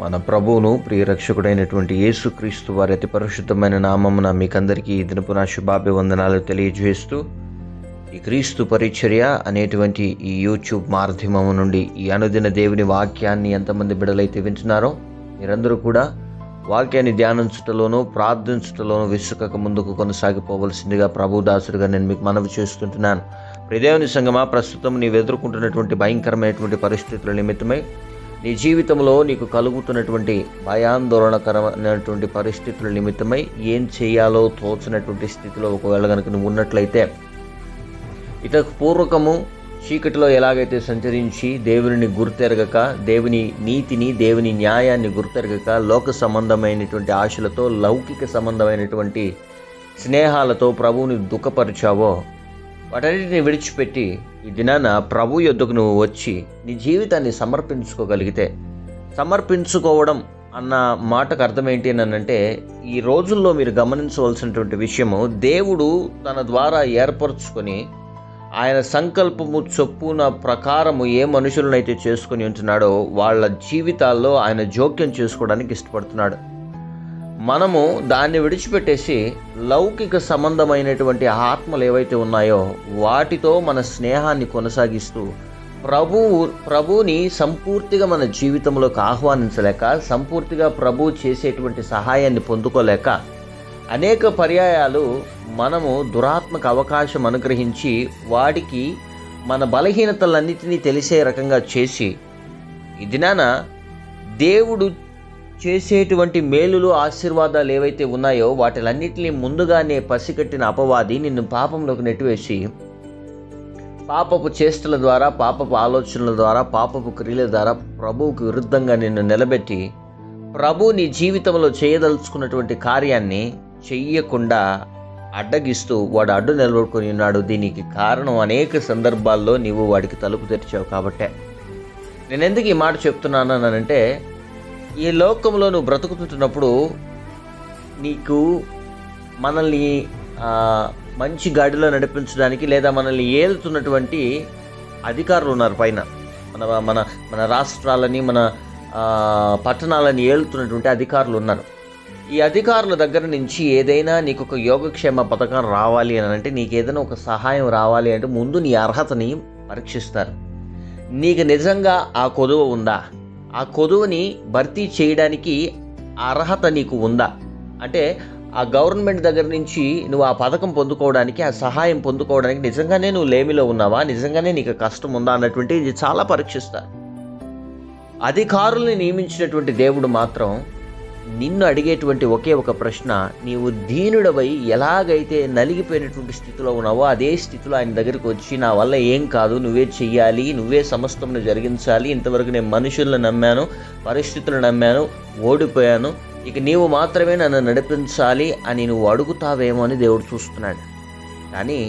మన ప్రభువును ప్రియరక్షకుడైనటువంటి యేసుక్రీస్తు వారి అతి పరిశుద్ధమైన నామమున మీకందరికీ ఈ దినపు నా శుభాభివందనాలు తెలియజేస్తూ ఈ క్రీస్తు పరిచర్య అనేటువంటి ఈ యూట్యూబ్ మాధ్యమం నుండి ఈ అనుదిన దేవుని వాక్యాన్ని ఎంతమంది బిడలైతే వింటున్నారో మీరందరూ కూడా వాక్యాన్ని ధ్యానించుటలోనూ ప్రార్థించుటలోనూ విసుకక ముందుకు కొనసాగిపోవలసిందిగా ప్రభుదాసుడిగా నేను మీకు మనవి చేస్తుంటున్నాను. ప్రదేవుని సంగమా ప్రస్తుతం నీవు ఎదుర్కొంటున్నటువంటి భయంకరమైనటువంటి పరిస్థితుల నిమిత్తమై నీ జీవితంలో నీకు కలుగుతున్నటువంటి భయాందోళనకరమైనటువంటి పరిస్థితుల నిమిత్తమై ఏం చేయాలో తోచినటువంటి స్థితిలో ఒకవేళ కనుక నువ్వు ఉన్నట్లయితే ఇతకు పూర్వకము చీకటిలో ఎలాగైతే సంచరించి దేవుని గుర్తెరగక దేవుని నీతిని దేవుని న్యాయాన్ని గుర్తెరగక లోక సంబంధమైనటువంటి ఆశలతో లౌకిక సంబంధమైనటువంటి స్నేహాలతో ప్రభువుని దుఃఖపరిచావో వాటన్నిటిని విడిచిపెట్టి ఈ దినాన ప్రభు యొద్దకు నువ్వు వచ్చి నీ జీవితాన్ని సమర్పించుకోగలిగితే. సమర్పించుకోవడం అన్న మాటకు అర్థం ఏంటి అని అంటే ఈ రోజుల్లో మీరు గమనించవలసినటువంటి విషయము దేవుడు తన ద్వారా ఏర్పరచుకొని ఆయన సంకల్పము చొప్పున ప్రకారము ఏ మనుషులనైతే చేసుకొని ఉంటున్నాడో వాళ్ళ జీవితాల్లో ఆయన జోక్యం చేసుకోవడానికి ఇష్టపడుతున్నాడు. మనము దాన్ని విడిచిపెట్టేసి లౌకిక సంబంధమైనటువంటి ఆత్మలు ఏవైతే ఉన్నాయో వాటితో మన స్నేహాన్ని కొనసాగిస్తూ ప్రభువు ప్రభుని సంపూర్తిగా మన జీవితంలోకి ఆహ్వానించలేక సంపూర్తిగా ప్రభు చేసేటువంటి సహాయాన్ని పొందుకోలేక అనేక పర్యాయాలు మనము దురాత్మక అవకాశం అనుగ్రహించి వాడికి మన బలహీనతలన్నిటినీ తెలిసే రకంగా చేసి ఇది నాన దేవుడు చేసేటువంటి మేలులు ఆశీర్వాదాలు ఏవైతే ఉన్నాయో వాటిలన్నిటిని ముందుగానే పసిగట్టిన అపవాది నిన్ను పాపంలోకి నెట్టివేసి పాపపు చేష్టల ద్వారా పాపపు ఆలోచనల ద్వారా పాపపు క్రియల ద్వారా ప్రభువుకు విరుద్ధంగా నిన్ను నిలబెట్టి ప్రభు నీ జీవితంలో చేయదలుచుకున్నటువంటి కార్యాన్ని చెయ్యకుండా అడ్డగిస్తూ వాడు అడ్డు నిలబడుకొని ఉన్నాడు. దీనికి కారణం అనేక సందర్భాల్లో నీవు వాడికి తలుపు తెరిచావు కాబట్టే. నేను ఎందుకు ఈ మాట చెప్తున్నాను అంటే ఈ లోకంలో నువ్వు బ్రతుకుతున్నప్పుడు నీకు మనల్ని మంచి గాడిలో నడిపించడానికి లేదా మనల్ని ఏలుతున్నటువంటి అధికారులు ఉన్నారు పైన. మన మన మన రాష్ట్రాలని మన పట్టణాలని ఏలుతున్నటువంటి అధికారులు ఉన్నారు. ఈ అధికారుల దగ్గర నుంచి ఏదైనా నీకు ఒక యోగక్షేమ పథకం రావాలి అని అంటే నీకు ఏదైనా ఒక సహాయం రావాలి అంటే ముందు నీ అర్హతని పరీక్షిస్తారు. నీకు నిజంగా ఆ కొదువ ఉందా? ఆ కొదువుని భర్తీ చేయడానికి అర్హత నీకు ఉందా? అంటే ఆ గవర్నమెంట్ దగ్గర నుంచి నువ్వు ఆ పథకం పొందుకోవడానికి ఆ సహాయం పొందుకోవడానికి నిజంగానే నువ్వు లేమిలో ఉన్నావా? నిజంగానే నీకు కష్టం ఉందా? అన్నటువంటి ఇది చాలా పరీక్షిస్తారు. అధికారుల్ని నియమించినటువంటి దేవుడు మాత్రం నిన్ను అడిగేటువంటి ఒకే ఒక ప్రశ్న నీవు దీనుడవై ఎలాగైతే నలిగిపోయినటువంటి స్థితిలో ఉన్నావో అదే స్థితిలో ఆయన దగ్గరికి వచ్చి నా వల్ల ఏం కాదు నువ్వే చెయ్యాలి నువ్వే సమస్తంను జరిగించాలి ఇంతవరకు నేను మనుషులను నమ్మాను పరిస్థితులను నమ్మాను ఓడిపోయాను ఇక నీవు మాత్రమే నన్ను నడిపించాలి అని నువ్వు అడుగుతావేమో అని దేవుడు చూస్తున్నాడు. కానీ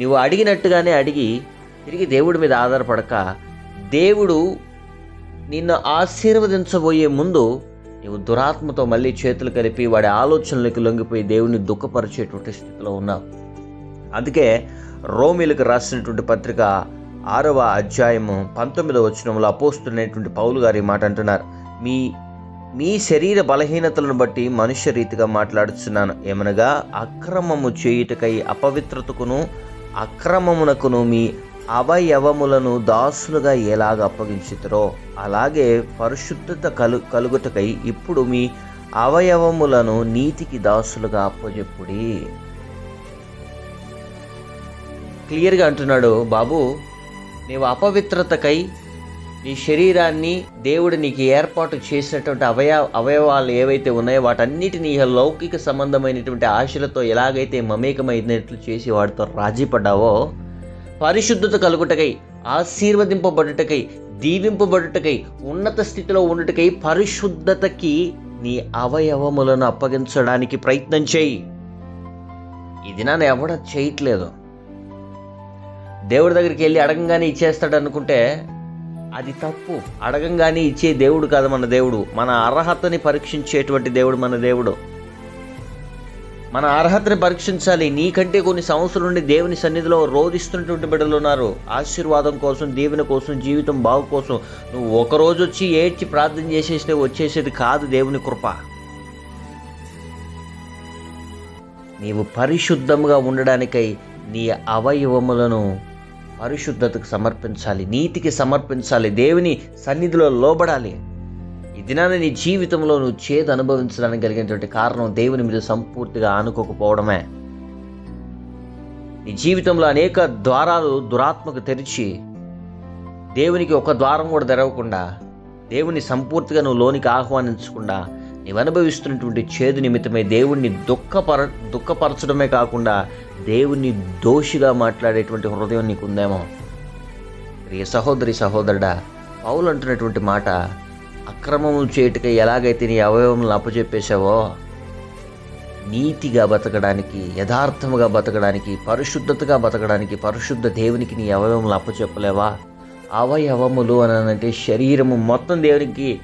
నువ్వు అడిగినట్టుగానే అడిగి తిరిగి దేవుడి మీద ఆధారపడక దేవుడు నిన్ను ఆశీర్వదించబోయే ముందు నీవు దురాత్మతో మళ్ళీ చేతులు కలిపి వాడి ఆలోచనలకు లొంగిపోయి దేవుని దుఃఖపరిచేటువంటి స్థితిలో ఉన్నావు. అందుకే రోమిలకు రాసినటువంటి పత్రిక ఆరవ అధ్యాయము పంతొమ్మిదవ వచనంలో అపోస్తున్నటువంటి పౌలు గారి మాట అంటున్నారు. మీ మీ శరీర బలహీనతలను బట్టి మనుష్య రీతిగా మాట్లాడుతున్నాను ఏమనగా అక్రమము చేయుటకై అపవిత్రతకును అక్రమమునకును మీ అవయవములను దాసులుగా ఎలాగ అప్పగించుతారో అలాగే పరిశుద్ధత కలు కలుగుటకై ఇప్పుడు మీ అవయవములను నీతికి దాసులుగా అప్పజెప్పుడి. క్లియర్గా అంటున్నాడు బాబు నీవు అపవిత్రతకై నీ శరీరాన్ని దేవుడు నీకు ఏర్పాటు చేసినటువంటి అవయ అవయవాలు ఏవైతే ఉన్నాయో వాటన్నిటిని లౌకిక సంబంధమైనటువంటి ఆశలతో ఎలాగైతే మమేకమైనట్లు చేసి వాటితో రాజీ పడ్డావో పరిశుద్ధత కలుగుటకై ఆశీర్వదింపబడుటకై దీవింపబడుటకై ఉన్నత స్థితిలో ఉండుటకై పరిశుద్ధతకి నీ అవయవములను అప్పగించడానికి ప్రయత్నం చేయి. ఇది నన్ను ఎవడ చేయట్లేదు. దేవుడి దగ్గరికి వెళ్ళి అడగంగానే ఇచ్చేస్తాడు అనుకుంటే అది తప్పు. అడగంగానే ఇచ్చే దేవుడు కాదు మన దేవుడు. మన అర్హతని పరీక్షించేటువంటి దేవుడు మన దేవుడు. మన అర్హతని పరీక్షించాలి. నీకంటే కొన్ని సంవత్సరాల నుండి దేవుని సన్నిధిలో రోధిస్తున్నటువంటి బిడ్డలు ఉన్నారు. ఆశీర్వాదం కోసం దేవుని కోసం జీవితం బాగు కోసం. నువ్వు ఒక రోజు వచ్చి ఏడ్చి ప్రార్థన చేసేస్తే వచ్చేసేది కాదు దేవుని కృప. నీవు పరిశుద్ధంగా ఉండడానికై నీ అవయవములను పరిశుద్ధతకు సమర్పించాలి. నీతికి సమర్పించాలి. దేవుని సన్నిధిలో లోబడాలి. ఈ దినాన నీ జీవితంలో నువ్వు చేదు అనుభవించడానికి కలిగినటువంటి కారణం దేవుని మీద సంపూర్తిగా ఆనుకోకపోవడమే. నీ జీవితంలో అనేక ద్వారాలు దురాత్మకు తెరిచి దేవునికి ఒక ద్వారం కూడా తెరవకుండా దేవుని సంపూర్తిగా నువ్వు లోనికి ఆహ్వానించకుండా నీవు అనుభవిస్తున్నటువంటి చేదు నిమిత్తమే దేవుణ్ణి దుఃఖపర దుఃఖపరచడమే కాకుండా దేవుణ్ణి దోషిగా మాట్లాడేటువంటి హృదయం నీకుందేమో. ప్రియ సహోదరి సహోదరుడా పౌలు అంటున్నటువంటి మాట అక్రమములు చేయుటకై ఎలాగైతే నీ అవయవములను అప్పచెప్పేశావో నీతిగా బతకడానికి యథార్థముగా బతకడానికి పరిశుద్ధతగా బతకడానికి పరిశుద్ధ దేవునికి నీ అవయవములు అప్పచెప్పలేవా? అవయవములు అని అంటే శరీరము మొత్తం దేవునికి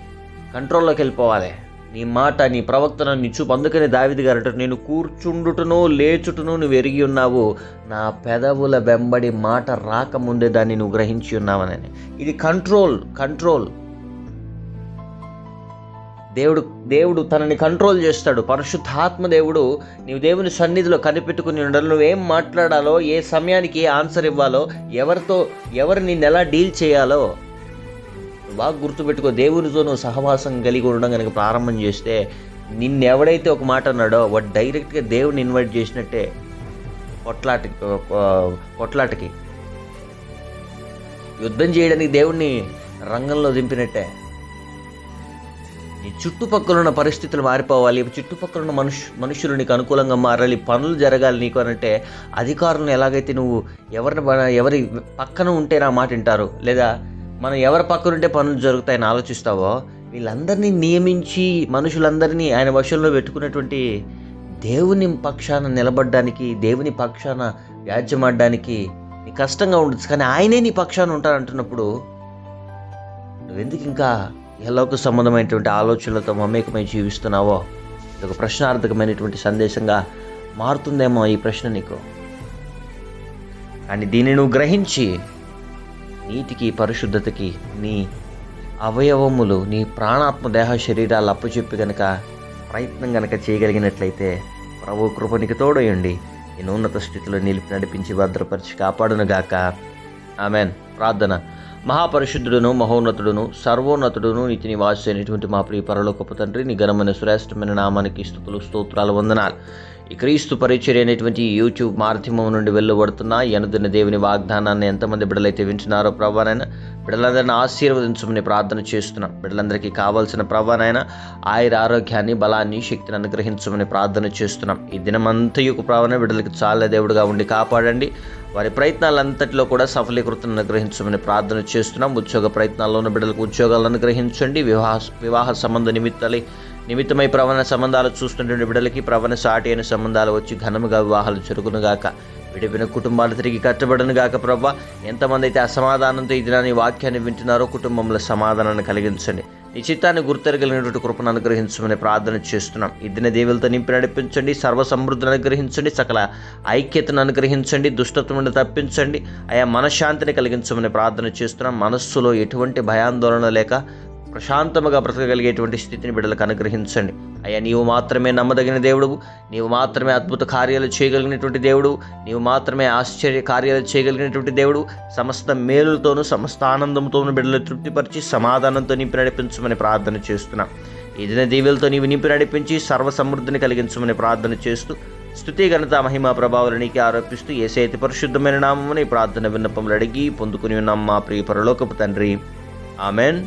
కంట్రోల్లోకి వెళ్ళిపోవాలి. నీ మాట నీ ప్రవక్తన నీ చూపు. అందుకని దావిది గారట నేను కూర్చుండుటను లేచుటను నువ్వు ఎరిగి ఉన్నావు. నా పెదవుల వెంబడి మాట రాకముందే దాన్ని నువ్వు గ్రహించి ఉన్నావనని ఇది కంట్రోల్ కంట్రోల్. దేవుడు దేవుడు తనని కంట్రోల్ చేస్తాడు. పరిశుద్ధాత్మ దేవుడు నీవు దేవుని సన్నిధిలో కనిపెట్టుకుని ఉండాలి. నువ్వేం మాట్లాడాలో ఏ సమయానికి ఏ ఆన్సర్ ఇవ్వాలో ఎవరితో ఎవరు నిన్ను ఎలా డీల్ చేయాలో బాగా గుర్తుపెట్టుకో. దేవునితో నువ్వు సహవాసం కలిగి ఉండడం కనుక ప్రారంభం చేస్తే నిన్ను ఎవడైతే ఒక మాట అన్నాడో వాడు డైరెక్ట్గా దేవుడిని ఇన్వైట్ చేసినట్టే కొట్లాటకి కొట్లాటకి. యుద్ధం చేయడానికి దేవుణ్ణి రంగంలో దింపినట్టే. ఈ చుట్టుపక్కల ఉన్న పరిస్థితులు మారిపోవాలి. చుట్టుపక్కల ఉన్న మనుషు మనుషులు నీకు అనుకూలంగా మారాలి. పనులు జరగాలి నీకు అనంటే అధికారులను ఎలాగైతే నువ్వు ఎవరిని ఎవరి పక్కన ఉంటే నా మాట వింటారు? లేదా మనం ఎవరి పక్కన ఉంటే పనులు జరుగుతాయని ఆలోచిస్తావో? వీళ్ళందరినీ నియమించి మనుషులందరినీ ఆయన వశంలో పెట్టుకున్నటువంటి దేవుని పక్షాన నిలబడడానికి దేవుని పక్షాన వ్యాజ్యమాడడానికి నీ కష్టంగా ఉండొచ్చు. కానీ ఆయనే నీ పక్షాన ఉంటారంటున్నప్పుడు నువ్వెందుకు ఇంకా ఎలాకు సంబంధమైనటువంటి ఆలోచనలతో మమేకమై జీవిస్తున్నావో ఇది ఒక ప్రశ్నార్థకమైనటువంటి సందేశంగా మారుతుందేమో ఈ ప్రశ్న నీకు. కానీ దీన్ని నువ్వు గ్రహించి నీతికి పరిశుద్ధతకి నీ అవయవములు నీ ప్రాణాత్మ దేహ శరీరాలు అప్పచెప్పి గనక ప్రయత్నం గనక చేయగలిగినట్లయితే ప్రభు కృపనికి తోడయండి నేను ఉన్నత స్థితిలో నిలిపి నడిపించి భద్రపరిచి కాపాడునుగాక. ఆమెన్. ప్రార్థన. మహాపరిశుద్ధుడును మహోన్నతుడును సర్వోన్నతుడును నీతి నివాసి అయినటువంటి మా ప్రియ పరలోకపు తండ్రి నీ ఘనమైన శ్రేష్టమైన నామానికి స్థుతులు స్తోత్రాలు వందనాలు. ఈ క్రీస్తు పరిచర్య అనేటువంటి యూట్యూబ్ మాధ్యమం నుండి వెళ్ళబడుతున్న ఎనుదిన దేవుని వాగ్దానాన్ని ఎంతమంది బిడ్డలైతే వింటున్నారో ప్రభానైనా బిడ్డలందరిని ఆశీర్వదించమని ప్రార్థన చేస్తున్నాం. బిడ్డలందరికీ కావాల్సిన ప్రభానైనా ఆయుర ఆరోగ్యాన్ని బలాన్ని శక్తిని అనుగ్రహించమని ప్రార్థన చేస్తున్నాం. ఈ దినమంతయుకు ప్రభాన బిడ్డలకు చాలా దేవుడుగా ఉండి కాపాడండి. వారి ప్రయత్నాలంతటిలో కూడా సఫలీకృతం అనుగ్రహించమని ప్రార్థన చేస్తున్నాం. ఉద్యోగ ప్రయత్నాల్లో ఉన్న బిడ్డలకు ఉద్యోగాలను అనుగ్రహించండి. వివాహ వివాహ సంబంధ నిమిత్తాలి నిమిత్తమై ప్రవణ సంబంధాలు చూస్తున్నటువంటి బిడ్డలకి ప్రవణ సాటి అయిన సంబంధాలు వచ్చి ఘనముగా వివాహాలు జరుగునుగాక విడిపోయిన కుటుంబాలు తిరిగి కట్టబడను గాక ప్రభా. ఎంతమంది అయితే అసమాధానంతో ఇది నీ వాక్యాన్ని వింటున్నారో కుటుంబంలో సమాధానాన్ని కలిగించండి. నీ చిత్తాన్ని గుర్తెరగలిగినటువంటి కృపను అనుగ్రహించమని ప్రార్థన చేస్తున్నాం. ఇదిన దేవులతో నింపి నడిపించండి సర్వ సమృద్ధిని అనుగ్రహించండి సకల ఐక్యతను అనుగ్రహించండి దుష్టత్వం తప్పించండి. ఆయా మనశ్శాంతిని కలిగించమని ప్రార్థన చేస్తున్నాం. మనస్సులో ఎటువంటి భయాందోళన లేక ప్రశాంతముగా బ్రతకగలిగేటువంటి స్థితిని బిడ్డలకు అనుగ్రహించండి. అయ్యా నీవు మాత్రమే నమ్మదగిన దేవుడు నీవు మాత్రమే అద్భుత కార్యాలు చేయగలిగినటువంటి దేవుడు నీవు మాత్రమే ఆశ్చర్య కార్యాలు చేయగలిగినటువంటి దేవుడు సమస్త మేలులతోనూ సమస్త ఆనందంతోనూ బిడ్డలు తృప్తిపరిచి సమాధానంతో నింపి నడిపించమని ప్రార్థన చేస్తున్నాం. ఈ దిన దీవులతో నీవు నింపి నడిపించి సర్వ సమృద్ధిని కలిగించమని ప్రార్థన చేస్తూ స్థుతి ఘనత మహిమ ప్రభావాలు నీకే ఆరోపిస్తూ ఏసైతే పరిశుద్ధమైన నామముని ప్రార్థన విన్నపములు అడిగి పొందుకుని ఉన్నాం మా ప్రియ పరలోకపు తండ్రి. Amen.